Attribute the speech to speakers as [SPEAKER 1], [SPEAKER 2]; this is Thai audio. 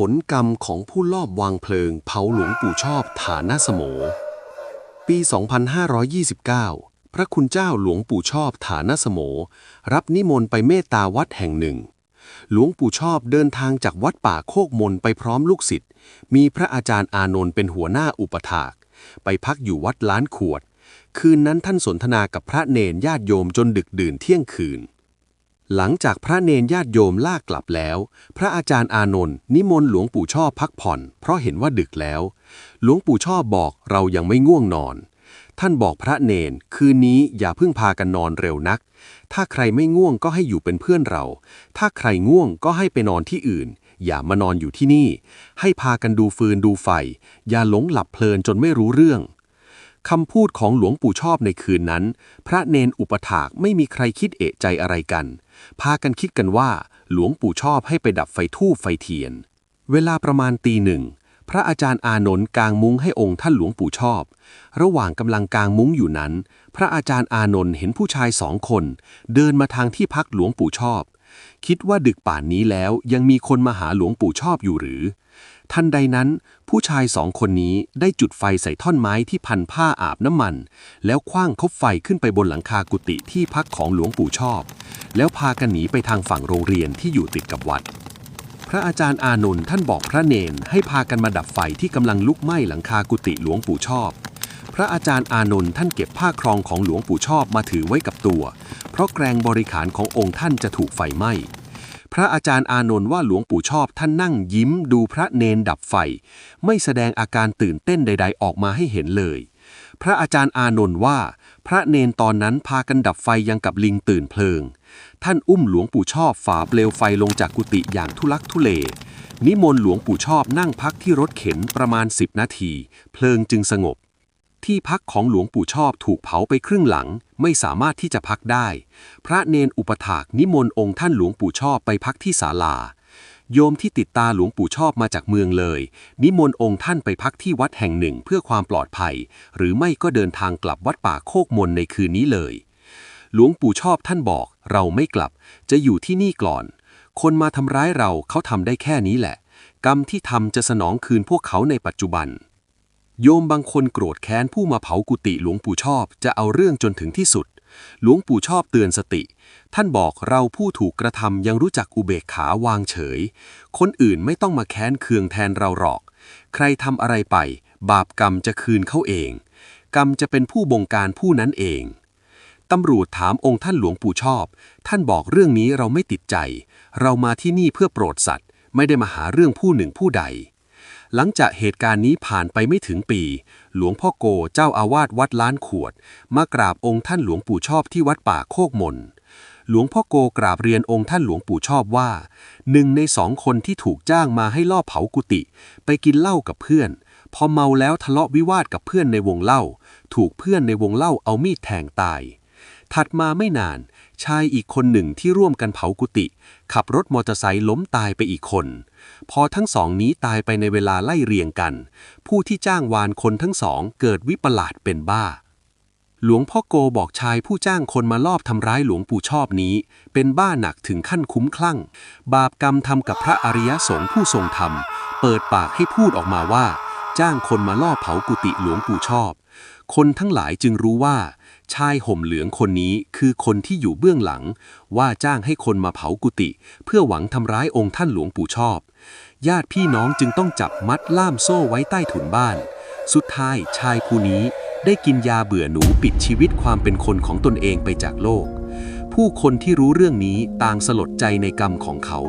[SPEAKER 1] ผลกรรมของผู้ลอบวางเพลิงเผาหลวงปู่ชอบฐานะสโม ปี 2529 พระคุณเจ้าหลวงปู่ชอบฐานะสโม รับนิมนต์ไปเมตตาวัดแห่งหนึ่ง หลวงปู่ชอบเดินทางจากวัดป่าโคกมนไปพร้อมลูกศิษย์ มีพระอาจารย์อานนท์เป็นหัวหน้าอุปถาก ไปพักอยู่วัดล้านขวด คืนนั้นท่านสนทนากับพระเนนญาติโยมจนดึกดื่นเที่ยงคืน หลังจากพระเนนญาติโยมลากกลับแล้ว พระอาจารย์อานนท์นิมนต์หลวงปู่ชอบพักผ่อน เพราะเห็นว่าดึกแล้ว หลวงปู่ชอบบอกเรายังไม่ง่วงนอน ท่านบอกพระเนนคืนนี้อย่าเพิ่งพากันนอนเร็วนัก ถ้าใครไม่ง่วงก็ให้อยู่เป็นเพื่อนเรา ถ้าใครง่วงก็ให้ไปนอนที่อื่น อย่ามานอนอยู่ที่นี่ ให้พากันดูฟืนดูไฟ อย่าหลงหลับเพลินจนไม่รู้เรื่อง คำพูดของหลวงปู่ชอบในคืนนั้น พระเนนอุปถากไม่มีใครคิดเอะใจอะไรกัน พากันคิดกันว่า หลวงปู่ชอบให้ไปดับไฟทูบไฟเทียน เวลาประมาณตีหนึ่ง พระอาจารย์อานนท์กางมุ้งให้องค์ท่านหลวงปู่ชอบ ระหว่างกำลังกางมุ้งอยู่นั้น พระอาจารย์อานนท์เห็นผู้ชายสองคน เดินมาทางที่พักหลวงปู่ชอบ คิดว่าดึกป่านนี้แล้วยังมีคนมาหาหลวงปู่ชอบอยู่หรือ ทันใดนั้น ผู้ชายสองคนนี้ได้จุดไฟใส่ท่อนไม้ที่พันผ้าอาบน้ำมัน แล้วคว้างคบไฟขึ้นไปบนหลังคากุฏิที่พักของหลวงปู่ชอบ แล้วพากันหนีไปทางฝั่งโรงเรียนที่อยู่ติดกับวัด พระอาจารย์อานนท์ท่านบอกพระเนนให้พากันมาดับไฟที่กำลังลุกไหม้หลังคากุฏิหลวงปู่ชอบ พระอาจารย์อานนท์ท่านเก็บผ้าครองของหลวงปู่ชอบมาถือไว้กับตัว เพราะแกรงบริขารขององค์ท่านจะถูกไฟไหม้ พระอาจารย์อานนท์ว่าหลวงปู่ชอบท่านนั่งยิ้มดูพระเนนดับไฟ ไม่แสดงอาการตื่นเต้นใด ๆ ออกมาให้เห็นเลย พระอาจารย์อานนท์ว่า พระเนนตอนนั้นพากันดับไฟยังกับลิงตื่นเพลิง ท่านอุ้มหลวงปู่ชอบฝ่าเปลวไฟลงจากกุฏิอย่างทุลักทุเลนิมนต์หลวงปู่ชอบนั่งพักที่รถเข็นประมาณ 10 นาที เพลิงจึงสงบ ที่พักของหลวงปู่ชอบถูกเผาไปครึ่งหลัง ไม่สามารถที่จะพักได้ พระเนนอุปถากนิมนต์องค์ท่านหลวงปู่ชอบไปพักที่ศาลา โยมที่ติดตาหลวงปู่ชอบมาจากเมืองเลย นิมนต์องค์ท่านไปพักที่วัดแห่งหนึ่งเพื่อความปลอดภัย หรือไม่ก็เดินทางกลับวัดป่าโคกมนในคืนนี้เลย หลวงปู่ชอบท่านบอกเราไม่กลับ จะอยู่ที่นี่ก่อน คนมาทำร้ายเราเขาทำได้แค่นี้แหละ กรรมที่ทำจะสนองคืนพวกเขาในปัจจุบัน โยมบางคนโกรธแค้นผู้มาเผากุฏิหลวงปู่ชอบจะเอาเรื่องจนถึงที่สุด หลวงปู่ชอบเตือนสติ ท่านบอกเราผู้ถูกกระทำยังรู้จักอุเบกขาวางเฉย คนอื่นไม่ต้องมาแค้นเคืองแทนเราหรอก ใครทำอะไรไป บาปกรรมจะคืนเขาเอง กรรมจะเป็นผู้บงการผู้นั้นเองตำรวจถามองค์ท่านหลวงปู่ชอบ ท่านบอกเรื่องนี้เราไม่ติดใจ เรามาที่นี่เพื่อโปรดสัตว์ ไม่ได้มาหาเรื่องผู้หนึ่งผู้ใด หลังจากเหตุการณ์นี้ผ่านไปไม่ถึงปี หลวงพ่อโกเจ้าอาวาสวัดล้านขวด มากราบองค์ท่านหลวงปู่ชอบที่วัดป่าโคกมน หลวงพ่อโกกราบเรียนองค์ท่านหลวงปู่ชอบว่า หนึ่งในสองคนที่ถูกจ้างมาให้ล่อเผากุฏิไปกินเหล้ากับเพื่อน พอเมาแล้วทะเลาะวิวาทกับเพื่อนในวงเล่า ถูกเพื่อนในวงเล่าเอามีดแทงตาย ถัดมาไม่นาน ชายอีกคนหนึ่งที่ร่วมกันเผากุฏิขับรถมอเตอร์ไซค์ล้มตายไปอีกคน พอทั้งสองนี้ตายไปในเวลาไล่เรียงกัน ผู้ที่จ้างวานคนทั้งสองเกิดวิปลาสเป็นบ้า หลวงพ่อโกบอกชายผู้จ้างคนมาลอบทำร้ายหลวงปู่ชอบนี้ เป็นบ้าหนักถึงขั้นคุ้มคลั่ง บาปกรรมทำกับพระอริยสงฆ์ผู้ทรงธรรม เปิดปากให้พูดออกมาว่า จ้างคนมาล่อเผากุฏิหลวงปู่ชอบ คนทั้งหลายจึงรู้ว่า ชายห่มเหลืองคนนี้คือคนที่อยู่เบื้องหลัง ว่าจ้างให้คนมาเผากุฏิเพื่อหวังทำร้ายองค์ท่านหลวงปู่ชอบ ญาติพี่น้องจึงต้องจับมัดล่ามโซ่ไว้ใต้ถุนบ้าน สุดท้ายชายผู้นี้ได้กินยาเบื่อหนูปิดชีวิตความเป็นคนของตนเองไปจากโลก ผู้คนที่รู้เรื่องนี้ต่างสลดใจในกรรมของเขา